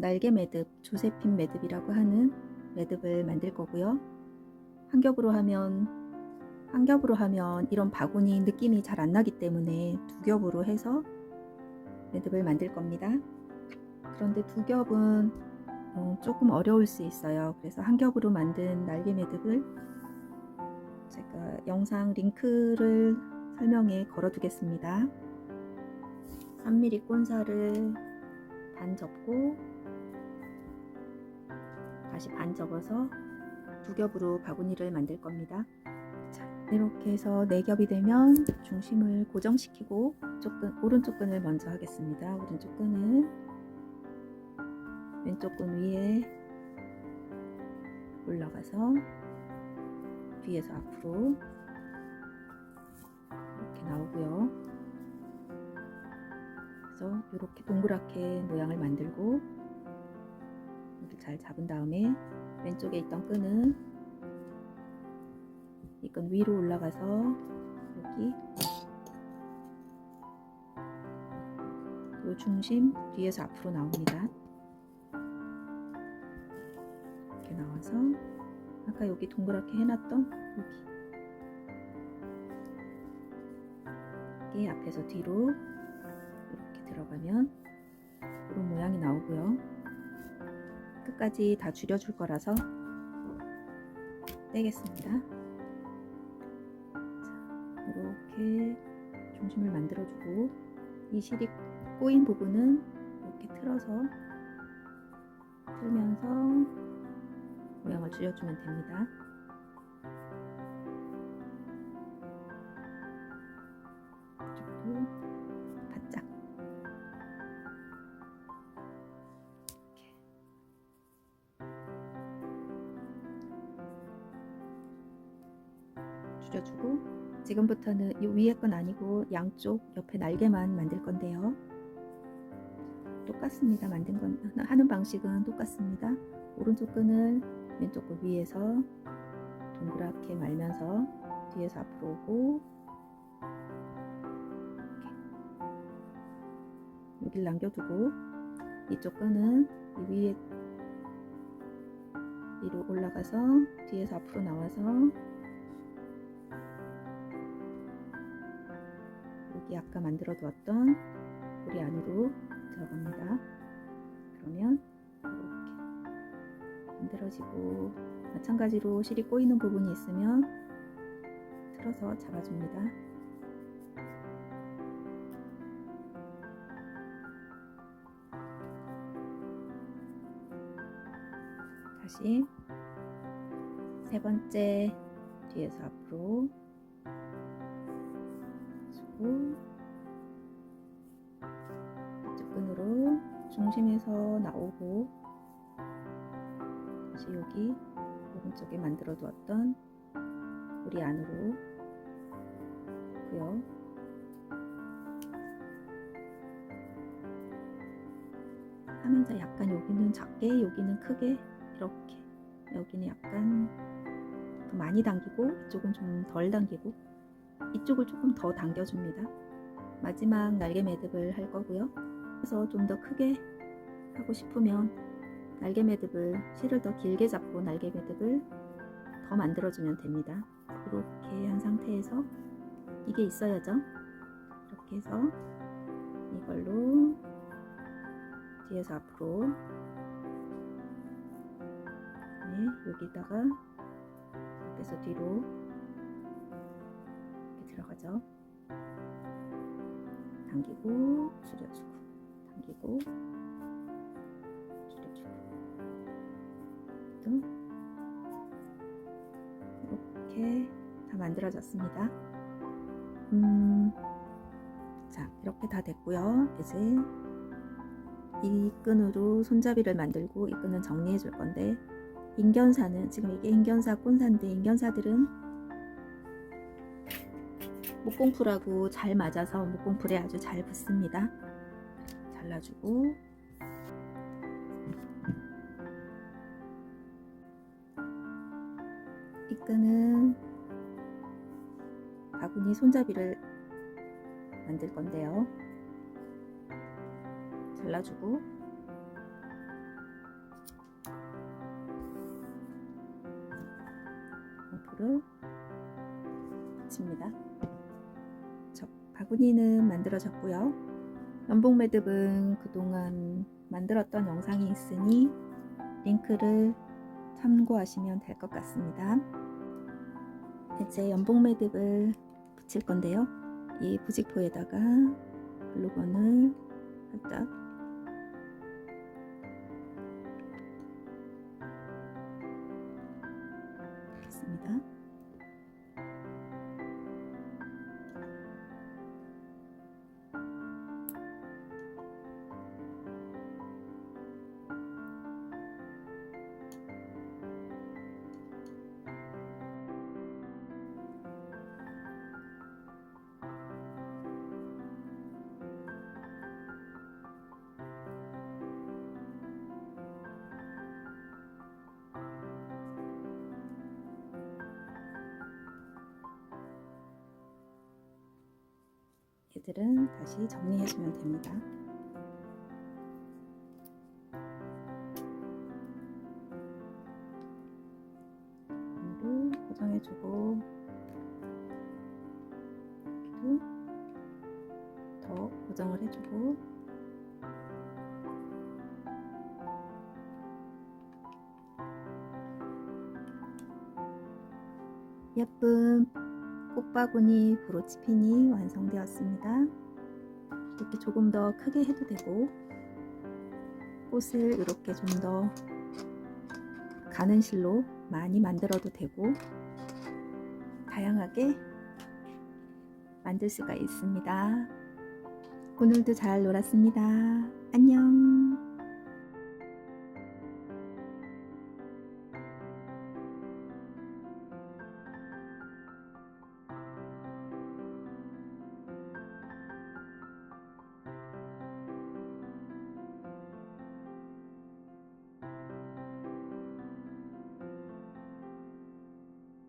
날개 매듭, 조세핀 매듭이라고 하는 매듭을 만들 거고요. 한 겹으로 하면 한 겹으로 하면 이런 바구니 느낌이 잘 안 나기 때문에 두 겹으로 해서 매듭을 만들 겁니다. 그런데 두 겹은 어, 조금 어려울 수 있어요. 그래서 한 겹으로 만든 날개 매듭을 제가 영상 링크를 설명에 걸어 두겠습니다. 3mm 꼰사를 반 접고 다시 반 접어서 두 겹으로 바구니를 만들 겁니다. 자, 이렇게 해서 네 겹이 되면 중심을 고정시키고 끈, 오른쪽 끈을 먼저 하겠습니다. 오른쪽 끈을 왼쪽 끈 위에 올라가서 뒤에서 앞으로 이렇게 나오고요. 그래서 이렇게 동그랗게 모양을 만들고 잘 잡은 다음에 왼쪽에 있던 끈은 이 끈 위로 올라가서 여기 이 중심 뒤에서 앞으로 나옵니다. 이렇게 나와서 아까 여기 동그랗게 해놨던 여기 이게 앞에서 뒤로 이렇게 들어가면 이런 모양이 나오고요. 끝까지 다 줄여줄 거라서 떼겠습니다. 자, 이렇게 중심을 만들어주고 이 실이 꼬인 부분은 이렇게 틀어서 틀면서 모양을 줄여주면 됩니다. 줄여주고 지금부터는 이 위에 건 아니고 양쪽 옆에 날개만 만들 건데요. 똑같습니다. 만든 건 하는 방식은 똑같습니다. 오른쪽 끈을 왼쪽 끈 위에서 동그랗게 말면서 뒤에서 앞으로 오고 여기를 남겨두고 이쪽 끈은 이 위에 위로 올라가서 뒤에서 앞으로 나와서 여기 아까 만들어 두었던 우리 안으로 들어갑니다. 그러면 이렇게 만들어지고 마찬가지로 실이 꼬이는 부분이 있으면 틀어서 잡아줍니다. 다시 세 번째 뒤에서 앞으로 주고 이쪽 끈으로 중심에서 나오고 다시 여기 오른쪽에 만들어 두었던 우리 안으로 고요. 하면서 약간 여기는 작게 여기는 크게 이렇게 여기는 약간 더 많이 당기고 이쪽은 좀 덜 당기고 이쪽을 조금 더 당겨줍니다. 마지막 날개 매듭을 할 거고요. 그래서 좀 더 크게 하고 싶으면 날개 매듭을 실을 더 길게 잡고 날개 매듭을 더 만들어주면 됩니다. 이렇게 한 상태에서 이게 있어야죠. 이렇게 해서 이걸로 뒤에서 앞으로 네, 여기다가 앞에서 뒤로 들어가죠. 당기고 줄여주고 당기고 줄여주고 또 이렇게 다 만들어졌습니다. 음, 자 이렇게 다 됐고요. 이제 이 끈으로 손잡이를 만들고 이 끈은 정리해 줄 건데 인견사는 지금 이게 인견사 꼰사인데 인견사들은 목공풀하고 잘 맞아서 목공풀에 아주 잘 붙습니다. 잘라주고 이끈은 바구니 손잡이를 만들 건데요. 잘라주고 목풀을 붙입니다. 저 바구니는 만들어졌고요. 연봉 매듭은 그동안 만들었던 영상이 있으니 링크를 참고하시면 될 것 같습니다. 이제 연봉 매듭을 붙일 건데요. 이 부직포에다가 글루건을 살짝 넣겠습니다. 얘들은 다시 정리해주면 됩니다. 손으로 고정해주고 여기도 더 고정을 해주고 예쁜 꽃바구니 브로치핀이 완성되었습니다. 이렇게 조금 더 크게 해도 되고 꽃을 이렇게 좀 더 가는 실로 많이 만들어도 되고 다양하게 만들 수가 있습니다. 오늘도 잘 놀았습니다. 안녕.